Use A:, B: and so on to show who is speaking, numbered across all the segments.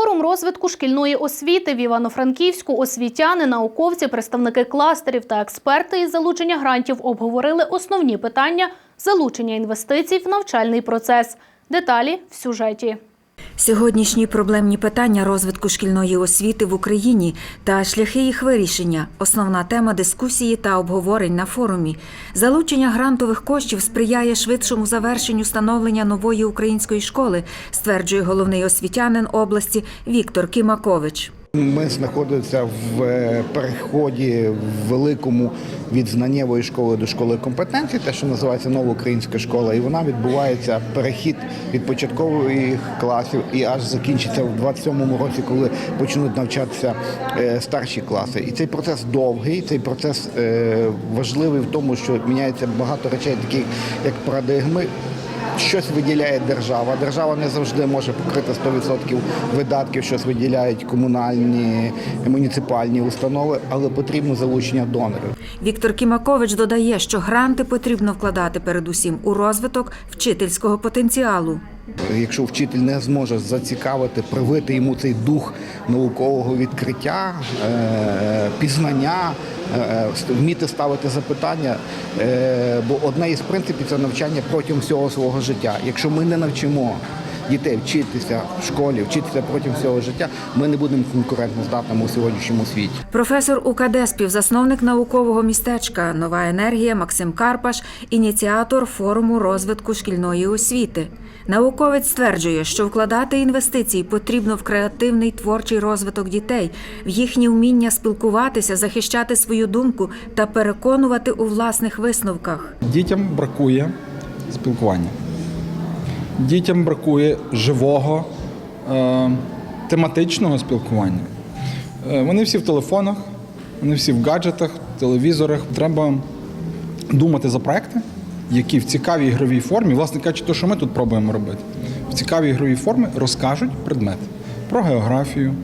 A: форум розвитку шкільної освіти в Івано-Франківську освітяни, науковці, представники кластерів та експерти із залучення грантів обговорили основні питання залучення інвестицій в навчальний процес. Деталі в сюжеті.
B: Сьогоднішні проблемні питання розвитку шкільної освіти в Україні та шляхи їх вирішення основна тема дискусії та обговорень на форумі. Залучення грантових коштів сприяє швидшому завершенню становлення нової української школи, стверджує головний освітянин області Віктор Кімакович.
C: Ми знаходимося в е, переході великому від знаннєвої школи до школи компетенцій, те, що називається нова українська школа, і вона відбувається перехід від початкових класів і аж закінчиться в 27-му році, коли почнуть навчатися е, старші класи. І цей процес довгий, цей процес е, важливий в тому, що міняється багато речей, таких як парадигми. Щось виділяє держава. Держава не завжди може покрити 100% видатків, щось виділяють комунальні муніципальні установи, але потрібно залучення донорів.
B: Віктор Кімакович додає, що гранти потрібно вкладати передусім у розвиток вчительського потенціалу.
C: Якщо вчитель не зможе зацікавити, привити йому цей дух наукового відкриття, е, пізнання, вміти ставити запитання, е, бо одне із принципів це навчання протягом всього свого життя. Якщо ми не навчимо дітей вчитися в школі, вчитися протягом всього життя, ми не будемо конкурентноздатними у сьогоднішньому світі.
B: Професор УКД, співзасновник наукового містечка Нова енергія Максим Карпаш, ініціатор форуму розвитку шкільної освіти. Науковець стверджує, що вкладати інвестиції потрібно в креативний творчий розвиток дітей, в їхнє вміння спілкуватися, захищати свою думку та переконувати у власних висновках.
D: Дітям бракує спілкування. Дітям бракує живого, е, тематичного спілкування. Е, вони всі в телефонах, вони всі в гаджетах, телевізорах. Треба думати за проекти, які в цікавій ігровій формі, власне кажучи, те, що ми тут пробуємо робити, в цікавій ігровій формі розкажуть предмет. Про географію,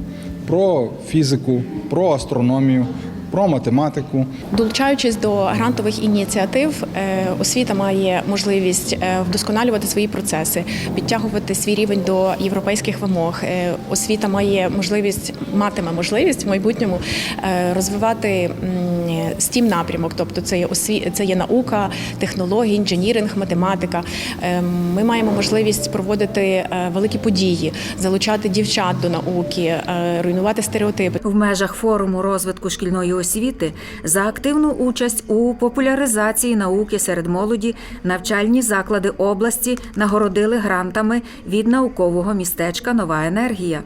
D: про фізику, про астрономію, про математику.
E: Долучаючись до грантових ініціатив, е, освіта має можливість е, вдосконалювати свої процеси, підтягувати свій рівень до європейських вимог. Е, Освіта має можливість матиме можливість в майбутньому розвивати стім напрямок, тобто це є осві... це є наука, технології, інженіринг, математика. Ми маємо можливість проводити великі події, залучати дівчат до науки, руйнувати стереотипи.
B: В межах форуму розвитку шкільної освіти за активну участь у популяризації науки серед молоді навчальні заклади області нагородили грантами від наукового містечка Нова енергія.